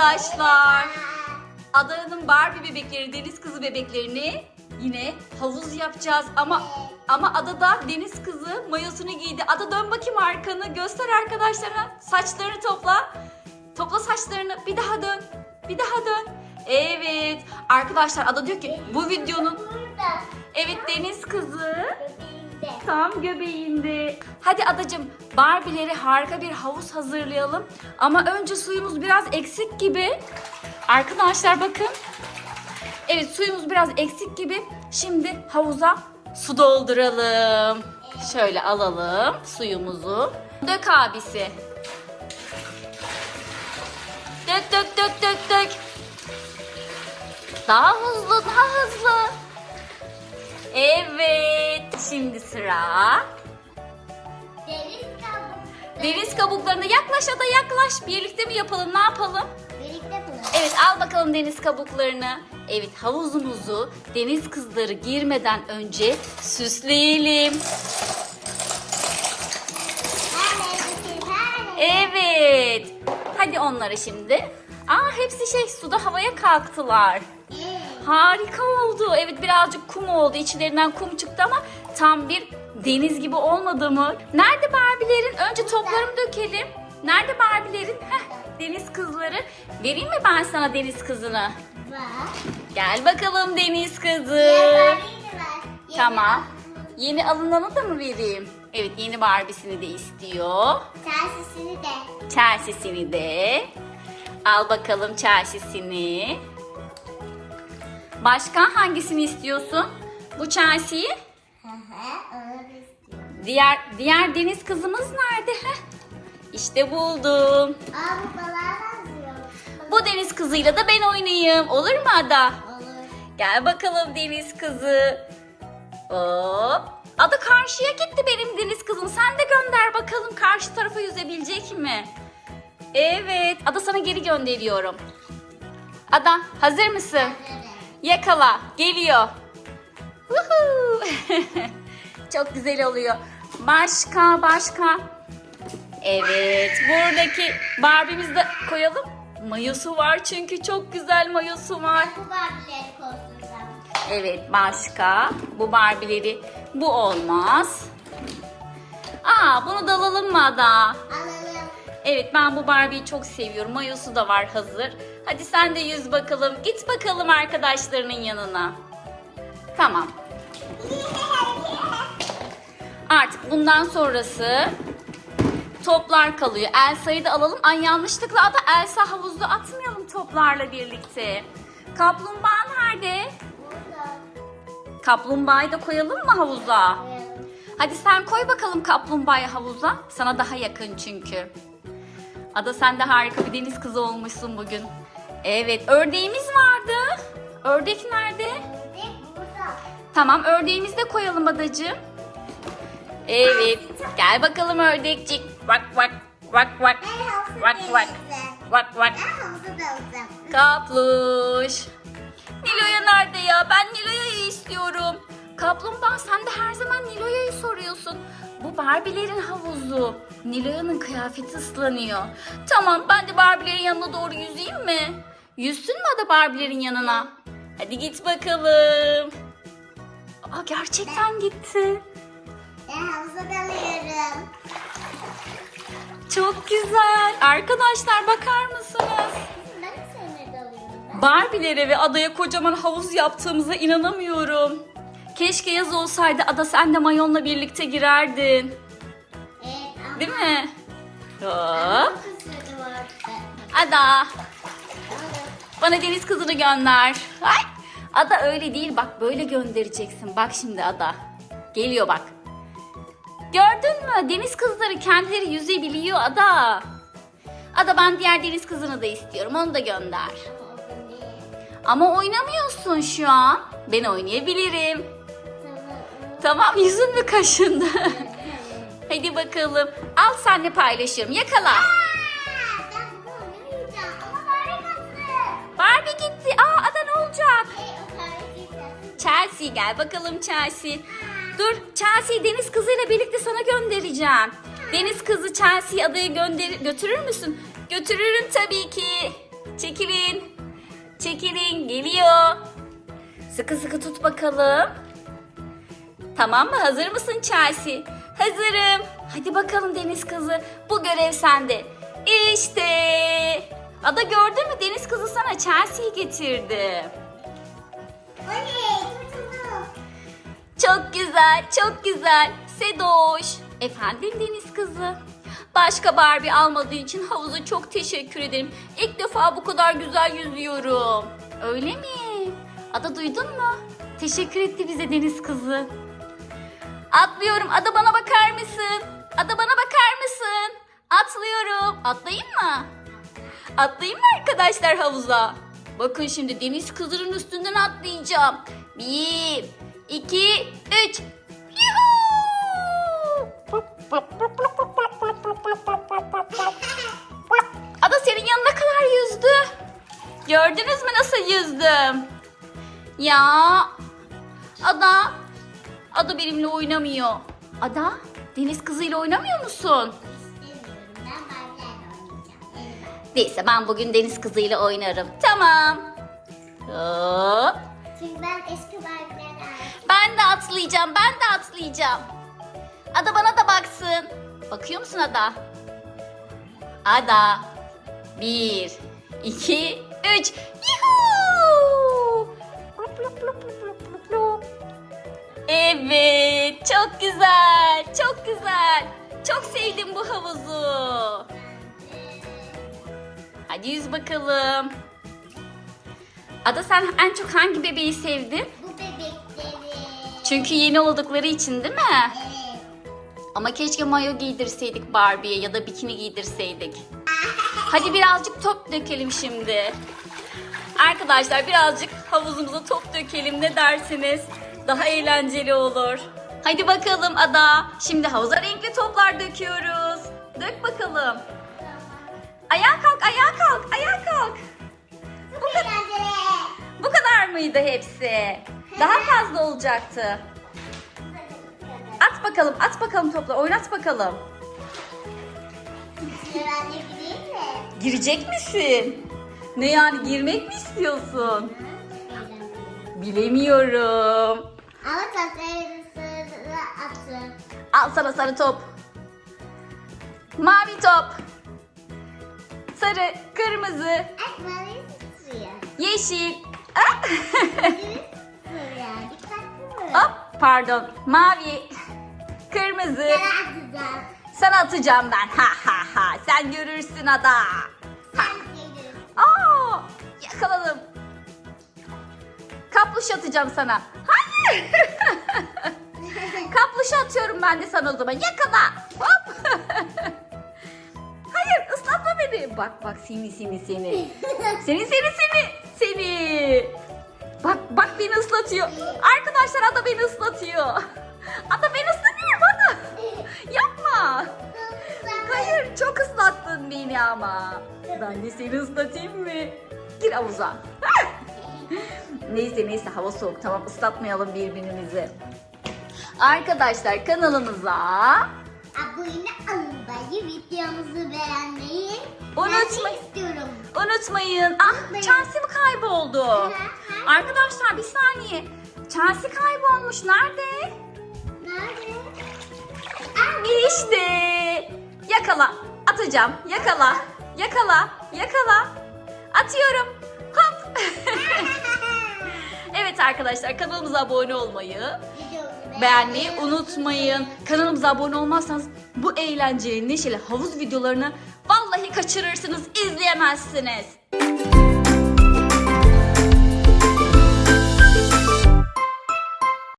arkadaşlar. Adanın Barbie bebekleri, deniz kızı bebeklerini yine havuz yapacağız. Ama ama adada deniz kızı mayosunu giydi. Ada dön bakayım arkanı. Göster arkadaşlarına. Saçlarını topla. Topla saçlarını. Bir daha dön. Bir daha dön. Evet. Arkadaşlar Ada diyor ki bu videonun evet deniz kızı Göbeğinde. Tam göbeğinde. Hadi adacım Barbie'lere harika bir havuz hazırlayalım. Ama önce suyumuz biraz eksik gibi. Arkadaşlar bakın. Evet suyumuz biraz eksik gibi. Şimdi havuza su dolduralım. Şöyle alalım suyumuzu. Dök abisi. Dök dök dök dök dök. Daha hızlı daha hızlı. Evet, şimdi sıra. Deniz kabuğu. Deniz kabuklarına yaklaş da yaklaş. Birlikte mi yapalım, ne yapalım? Birlikte bulalım. Evet, al bakalım deniz kabuklarını. Evet, havuzumuzu deniz kızları girmeden önce süsleyelim. Evet. Hadi onları şimdi. Aa, hepsi şey suda havaya kalktılar. Harika oldu. Evet birazcık kum oldu. İçlerinden kum çıktı ama tam bir deniz gibi olmadı mı? Nerede Barbilerin? Önce toplarımı dökelim. Nerede Barbilerin? Heh, deniz kızları. Vereyim mi ben sana deniz kızını? Gel bakalım deniz kızı. Tamam. Yeni alınanı da mı vereyim? Evet yeni Barbie'sini de istiyor. Tersisini de. Chelsea'sini de. Al bakalım Chelsea'sini. Başka hangisini istiyorsun? Bu Chelsea'yi. Diğer diğer deniz kızımız nerede? Heh. İşte buldum. Aa bu balığa benziyor. Bu deniz kızıyla da ben oynayayım. Olur mu Ada? Olur. Gel bakalım deniz kızı. Hop. Ada karşıya gitti benim deniz kızım. Sen de gönder bakalım karşı tarafa yüzebilecek mi? Evet. Ada sana geri gönderiyorum. Ada hazır mısın? Hazırım. Yakala. Geliyor. Çok güzel oluyor. Başka başka. Evet. Buradaki Barbie'mizi de koyalım. Mayosu var çünkü çok güzel mayosu var. Bu barbileri koyduracağım. Evet başka. Bu Barbie'leri bu olmaz. Aa bunu da alalım mı Ada? Alalım. Evet ben bu Barbie'yi çok seviyorum. Mayosu da var hazır. Hadi sen de yüz bakalım. Git bakalım arkadaşlarının yanına. Tamam. Artık bundan sonrası toplar kalıyor. Elsa'yı da alalım. Ay yanlışlıkla da Elsa havuzda atmayalım toplarla birlikte. Kaplumbağa nerede? Burada. Kaplumbağayı da koyalım mı havuza? Koyalım. Hadi sen koy bakalım kaplumbağayı havuza. Sana daha yakın çünkü. Ada sen de harika bir deniz kızı olmuşsun bugün. Evet ördeğimiz vardı. Ördek nerede? Ördek burada. Tamam ördeğimizi de koyalım adacığım. Evet gel bakalım ördekcik. Vak vak vak vak. Vak vak. Vak vak. Kapluş. Nilo'ya nerede ya? Ben Nilo'yu istiyorum. Kaplumbağa sen de her zaman Nilo'yu soruyorsun. Bu Barbie'lerin havuzu. Nilo'nun kıyafeti ıslanıyor. Tamam ben de Barbie'lerin yanına doğru yüzeyim mi? Yüzsün mü da Barbie'lerin yanına? Hadi git bakalım. Aa gerçekten gitti. Ben havuza dalıyorum. Çok güzel. Arkadaşlar bakar mısınız? Ben de seninle dalıyorum. Ben. Barbilere ve adaya kocaman havuz yaptığımıza inanamıyorum. Keşke yaz olsaydı ada sen de mayonla birlikte girerdin. Evet ama. Değil mi? Hop. Ada. Bana deniz kızını gönder. Ay. Ada öyle değil bak böyle göndereceksin. Bak şimdi Ada. Geliyor bak. Gördün mü? Deniz kızları kendileri yüzebiliyor Ada. Ada ben diğer deniz kızını da istiyorum. Onu da gönder. Ama oynamıyorsun şu an. Ben oynayabilirim. Tamam yüzün mü kaşındı? Hadi bakalım. Al senle paylaşıyorum. Yakala. Olacak? Chelsea gel bakalım Chelsea. Dur Chelsea deniz kızıyla birlikte sana göndereceğim. Deniz kızı Chelsea'yi adaya gönder götürür müsün? Götürürüm tabii ki. Çekilin. Çekilin. Geliyor. Sıkı sıkı tut bakalım. Tamam mı? Hazır mısın Chelsea? Hazırım. Hadi bakalım Deniz kızı. Bu görev sende. İşte. Ada gördün mü? Deniz kızı sana Chelsea'yi getirdi. Oley. Kurtuldum. Çok güzel, çok güzel. Sedoş. Efendim Deniz kızı. Başka Barbie almadığı için havuza çok teşekkür ederim. İlk defa bu kadar güzel yüzüyorum. Öyle mi? Ada duydun mu? Teşekkür etti bize Deniz kızı. Atlıyorum. Ada bana bakar mısın? Ada bana bakar mısın? Atlıyorum. Atlayayım mı? Atlayayım mı arkadaşlar havuza? Bakın şimdi deniz kızının üstünden atlayacağım. Bir, iki, üç. Yuhuu! Ada senin yanına kadar yüzdü. Gördünüz mü nasıl yüzdüm? Ya Ada Ada benimle oynamıyor. Ada deniz kızıyla oynamıyor musun? Neyse ben bugün deniz kızıyla oynarım. Tamam. Hop. Çünkü ben eski Barbie'lerle ait. Ben de atlayacağım. Ben de atlayacağım. Ada bana da baksın. Bakıyor musun Ada? Ada. Bir, iki, üç. Yuhuu! Evet, çok güzel, çok güzel. Çok sevdim bu havuzu. Hadi yüz bakalım. Ada sen en çok hangi bebeği sevdin? Bu bebekleri. Çünkü yeni oldukları için değil mi? Evet. Ama keşke mayo giydirseydik Barbie'ye ya da bikini giydirseydik. Hadi birazcık top dökelim şimdi. Arkadaşlar birazcık havuzumuza top dökelim ne dersiniz? Daha eğlenceli olur. Hadi bakalım Ada. Şimdi havuza renkli toplar döküyoruz. Dök bakalım. Ayağa kalk, ayağa kalk, ayağa kalk. Çok eğlenceli. Bu kadar mıydı hepsi? Daha fazla olacaktı. At bakalım, at bakalım topla, oynat bakalım. Girecek misin? Ne yani girmek mi istiyorsun? Bilemiyorum. Ama tasarısını atın. Al sana sarı top. Mavi top. Sarı, kırmızı, yeşil. Ah! Hop, pardon. Mavi, kırmızı. Sana atacağım. Ben. Ha ha ha. Sen görürsün ada. Gelirsin. Aa, yakaladım. Kapluş atacağım sana. Hayır. Kapluş atıyorum ben de sana o zaman. Yakala. Hop. Bak bak seni seni seni. Seni seni seni. Seni. Bak bak beni ıslatıyor. Arkadaşlar ada beni ıslatıyor. Ada beni ıslatıyor bana. Yapma. Hayır çok ıslattın beni ama. Ben de seni ıslatayım mı? Gir havuza. neyse neyse hava soğuk tamam ıslatmayalım birbirimizi. Arkadaşlar kanalımıza Abone olmayı, videomuzu beğenmeyi Unutma- istiyorum. unutmayın. Ah Unutmayın. Chelsea mi kayboldu? hı. Arkadaşlar bir saniye. Chelsea kaybolmuş. Nerede? Nerede? Aa, İşte. Yakala. Atacağım. Yakala. Yakala. Yakala. Atıyorum. Hop. evet arkadaşlar kanalımıza abone olmayı, beğenmeyi unutmayın. Kanalımıza abone olmazsanız bu eğlenceli, neşeli havuz videolarını vallahi kaçırırsınız, izleyemezsiniz.